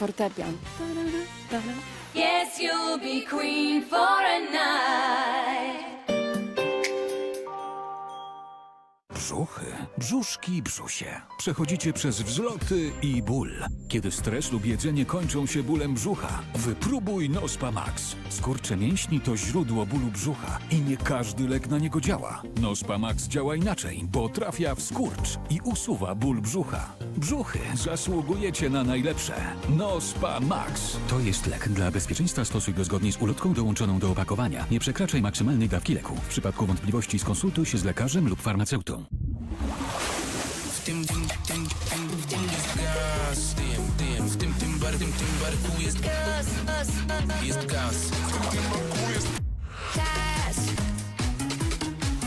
fortepian. Yes, you'll be queen for a night. Brzuchy, brzuszki, brzusie. Przechodzicie przez wzloty i ból. Kiedy stres lub jedzenie kończą się bólem brzucha, wypróbuj Nospa Max. Skurcze mięśni to źródło bólu brzucha i nie każdy lek na niego działa. Nospa Max działa inaczej, bo trafia w skurcz i usuwa ból brzucha. Brzuchy zasługujecie na najlepsze. Nospa Max. To jest lek. Dla bezpieczeństwa stosuj go zgodnie z ulotką dołączoną do opakowania. Nie przekraczaj maksymalnej dawki leku. W przypadku wątpliwości skonsultuj się z lekarzem lub farmaceutą. W tym, tym, tym, tym, w tym jest gaz. Tym, tym, w tym, tym bar, tym, tym barku jest gaz. Jest gaz.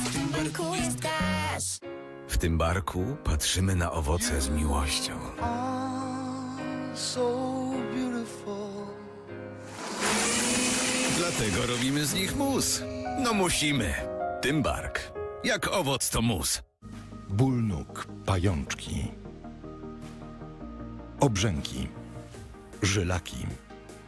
W tym barku jest gaz. W tym barku patrzymy na owoce z miłością. so beautiful. Dlatego robimy z nich mus. No musimy. Tym bark. Jak owoc to mus. Ból nóg, pajączki, obrzęki, żylaki.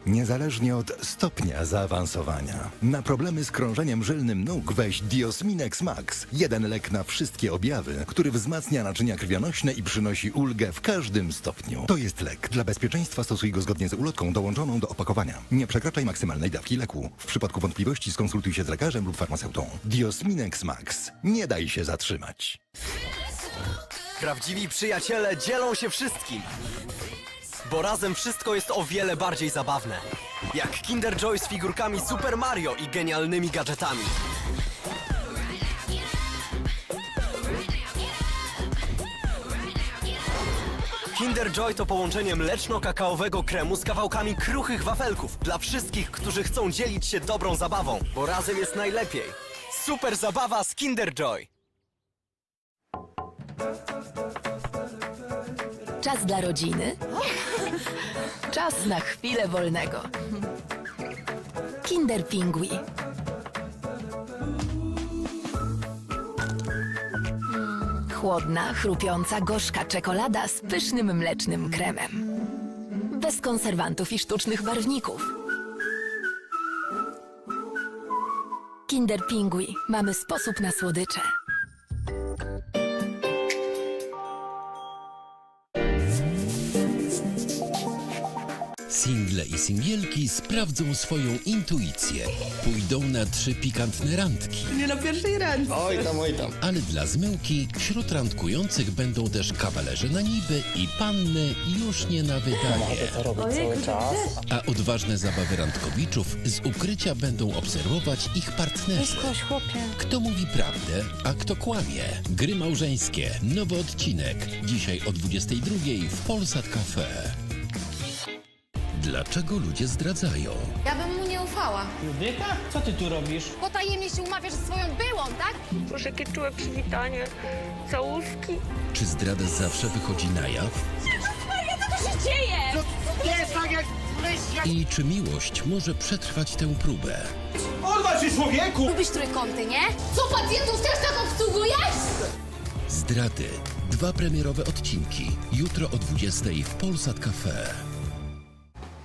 Niezależnie od stopnia zaawansowania. Na problemy z krążeniem żylnym nóg weź Diosminex Max. Jeden lek na wszystkie objawy, który wzmacnia naczynia krwionośne i przynosi ulgę w każdym stopniu. To jest lek. Dla bezpieczeństwa stosuj go zgodnie z ulotką dołączoną do opakowania. Nie przekraczaj maksymalnej dawki leku. W przypadku wątpliwości skonsultuj się z lekarzem lub farmaceutą. Diosminex Max. Nie daj się zatrzymać. Prawdziwi przyjaciele dzielą się wszystkim. Bo razem wszystko jest o wiele bardziej zabawne. Jak Kinder Joy z figurkami Super Mario i genialnymi gadżetami. Kinder Joy to połączenie mleczno-kakaowego kremu z kawałkami kruchych wafelków dla wszystkich, którzy chcą dzielić się dobrą zabawą, bo razem jest najlepiej. Super zabawa z Kinder Joy. Czas dla rodziny. Czas na chwilę wolnego. Kinder Pingui. Chłodna, chrupiąca, gorzka czekolada z pysznym mlecznym kremem. Bez konserwantów i sztucznych barwników. Kinder Pingui. Mamy sposób na słodycze. I singielki sprawdzą swoją intuicję. Pójdą na trzy pikantne randki. Nie na pierwszej randce. Oj tam, oj tam. Ale dla zmyłki wśród randkujących będą też kawalerze na niby i panny już nie na wydanie. A odważne zabawy randkowiczów z ukrycia będą obserwować ich partnerzy. Kto mówi prawdę, a kto kłamie. Gry małżeńskie. Nowy odcinek. Dzisiaj o 22 w Polsat Cafe. Dlaczego ludzie zdradzają? Ja bym mu nie ufała. Judyka? Co ty tu robisz? Potajemnie się umawiasz ze swoją byłą, tak? Boże, jakie czułe przywitanie, całuski. Czy zdrada zawsze wychodzi na jaw? Co się dzieje? I czy miłość może przetrwać tę próbę? Odwal się człowieku! Lubisz trójkąty, nie? Co, pacjentów też tak obsługujesz? Zdrady. Dwa premierowe odcinki. Jutro o 20 w Polsat Cafe.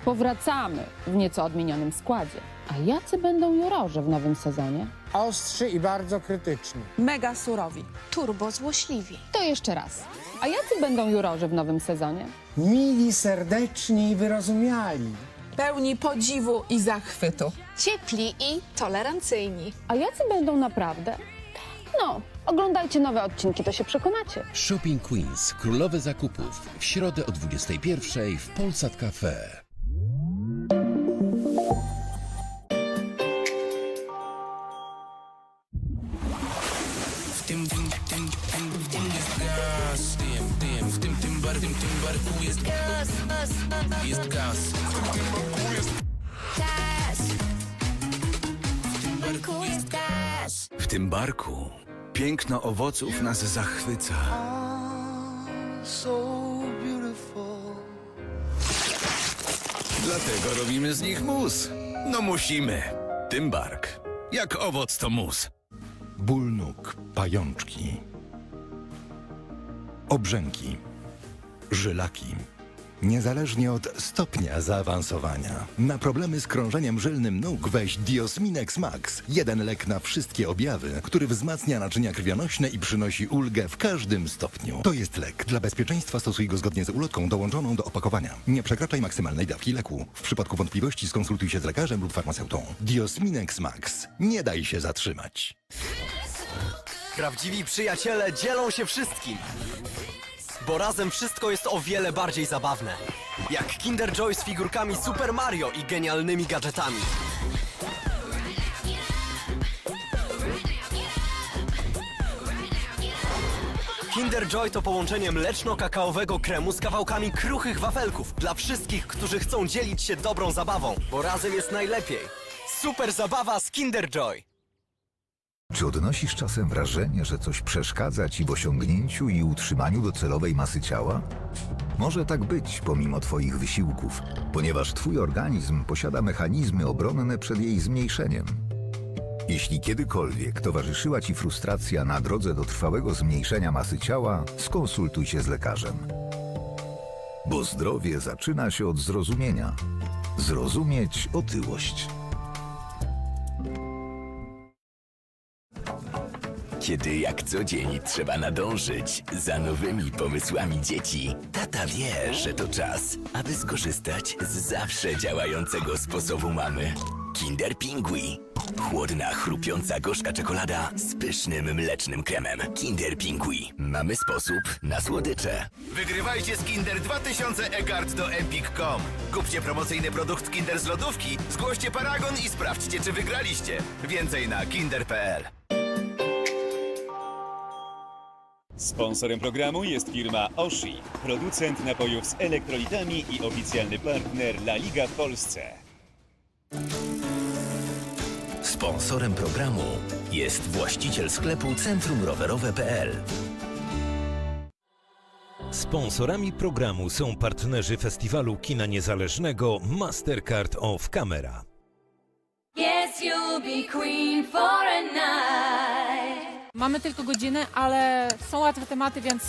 Powracamy w nieco odmienionym składzie. A jacy będą jurorzy w nowym sezonie? Ostrzy i bardzo krytyczni. Mega surowi. Turbo złośliwi. To jeszcze raz. A jacy będą jurorzy w nowym sezonie? Mili, serdeczni i wyrozumiali. Pełni podziwu i zachwytu. Ciepli i tolerancyjni. A jacy będą naprawdę? No, oglądajcie nowe odcinki, to się przekonacie. Shopping Queens. Królowe zakupów. W środę o 21 w Polsat Cafe. Gaz. Tym, tym, w tym, tym bar, tym, tym barku jest gaz. Jest gaz. W tym barku jest gaz. W tym barku piękno owoców nas zachwyca. So beautiful. Dlatego robimy z nich mus. No musimy. Tym bark. Jak owoc to mus. ból nóg, pajączki, obrzęki, żylaki. niezależnie od stopnia zaawansowania. Na problemy z krążeniem żylnym nóg weź Diosminex Max. Jeden lek na wszystkie objawy, który wzmacnia naczynia krwionośne i przynosi ulgę w każdym stopniu. To jest lek. Dla bezpieczeństwa stosuj go zgodnie z ulotką dołączoną do opakowania. Nie przekraczaj maksymalnej dawki leku. W przypadku wątpliwości skonsultuj się z lekarzem lub farmaceutą. Diosminex Max. Nie daj się zatrzymać. Prawdziwi przyjaciele dzielą się wszystkim. Bo razem wszystko jest o wiele bardziej zabawne. Jak Kinder Joy z figurkami Super Mario i genialnymi gadżetami. Kinder Joy to połączenie mleczno-kakaowego kremu z kawałkami kruchych wafelków dla wszystkich, którzy chcą dzielić się dobrą zabawą, bo razem jest najlepiej. Super zabawa z Kinder Joy. Czy odnosisz czasem wrażenie, że coś przeszkadza ci w osiągnięciu i utrzymaniu docelowej masy ciała? Może tak być pomimo Twoich wysiłków, ponieważ Twój organizm posiada mechanizmy obronne przed jej zmniejszeniem. Jeśli kiedykolwiek towarzyszyła Ci frustracja na drodze do trwałego zmniejszenia masy ciała, skonsultuj się z lekarzem. Bo zdrowie zaczyna się od zrozumienia. Zrozumieć otyłość. Kiedy jak co dzień trzeba nadążyć za nowymi pomysłami dzieci, tata wie, że to czas, aby skorzystać z zawsze działającego sposobu mamy. Kinder Pingui. Chłodna, chrupiąca, gorzka czekolada z pysznym mlecznym kremem. Kinder Pingui. Mamy sposób na słodycze. Wygrywajcie z Kinder 2000 e-card do empik.com. Kupcie promocyjny produkt Kinder z lodówki, zgłoście paragon i sprawdźcie, czy wygraliście. Więcej na kinder.pl. Sponsorem programu jest firma Oshi, producent napojów z elektrolitami i oficjalny partner La Liga w Polsce. Sponsorem programu jest właściciel sklepu Centrum Rowerowe.pl. Sponsorami programu są partnerzy festiwalu kina niezależnego Mastercard of Camera. Yes, you'll be queen for a night. Mamy tylko godzinę, ale są łatwe tematy, więc